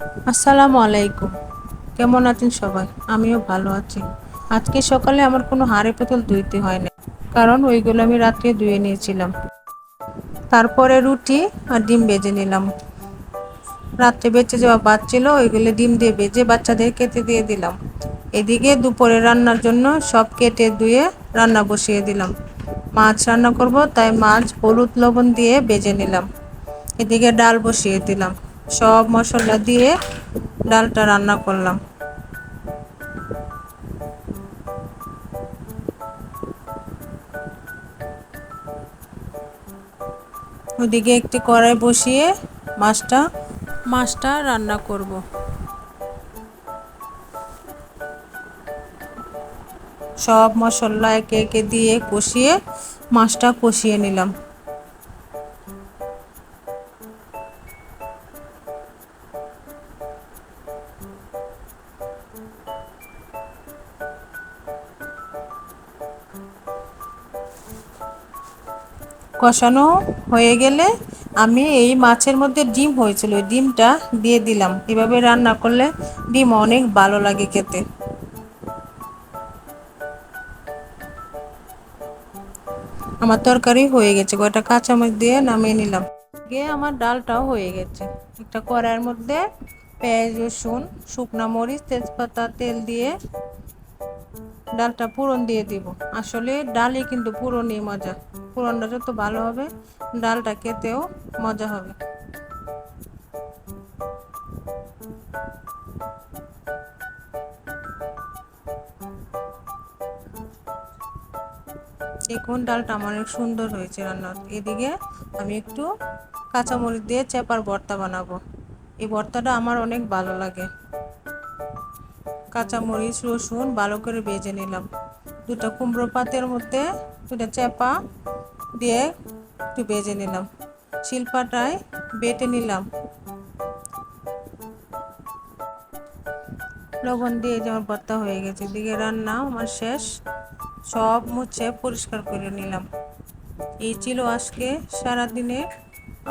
আসসালামু আলাইকুম। কেমন আছেন সবাই? আমিও ভালো আছি। আজকে সকালে আমার কোনো হাড়ে পুতুল ধুইতে হয় না কারণ ওইগুলো আমি রাত্রে ধুয়ে নিয়েছিলাম। তারপরে রুটি আর ডিম বেজে নিলাম। রাত্রে বেঁচে যাওয়া ছিল, ওইগুলো ডিম দিয়ে বেজে বাচ্চাদের কেটে দিয়ে দিলাম। এদিকে দুপুরে রান্নার জন্য সব কেটে ধুয়ে রান্না বসিয়ে দিলাম। মাছ রান্না করব, তাই মাছ হলুদ লবণ দিয়ে বেজে নিলাম। এদিকে ডাল বসিয়ে দিলাম। সব মশলা দিয়ে ডালটা রান্না করলাম। ওদিকে একটি কড়াই বসিয়ে মাছটা মাছটা রান্না করব। সব মশলা একে একে দিয়ে কষিয়ে মাছটা কষিয়ে নিলাম। কষানো হয়ে গেলে আমি এই মাছের মধ্যে ডিম হয়েছিল ডিমটা দিয়ে দিলাম। এভাবে রান্না করলে ডিম অনেক ভালো লাগে খেতে। আমার তরকারি হয়ে গেছে, কয়টা কাঁচামরিচ দিয়ে নামিয়ে নিলাম। গিয়ে আমার ডালটাও হয়ে গেছে। একটা কড়াইয়ের মধ্যে পেঁয়াজ, রসুন, শুকনা মরিচ, তেজপাতা, তেল দিয়ে ডালটা পুরন দিয়ে দিব। আসলে ডালই কিন্তু পুরনই মজা। পুরনটা যত ভালো হবে, ডালটা খেতেও মজা হবে। দেখুন, ডালটা আমার অনেক সুন্দর হয়েছে রান্না এদিকে আমি একটু কাঁচামরিচ দিয়ে চেপার ভর্তা বানাবো। এই ভর্তাটা আমার অনেক ভালো লাগে। কাঁচামরিচ, রসুন ভালো করে ভেজে নিলাম। দুটো কুমড়ো পাতের মধ্যে দুটো চেপা দিয়ে একটু ভেজে নিলাম। শিল্পাটায় বেটে নিলাম। লবণ দিয়ে যেমন ভর্তা হয়ে গেছে দিকে রান্না আমার শেষ। সব মুছে পরিষ্কার করে নিলাম। এই ছিল আজকে সারাদিনে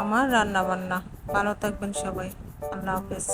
আমার রান্না বান্না ভালো থাকবেন সবাই। আল্লাহ হাফেজ।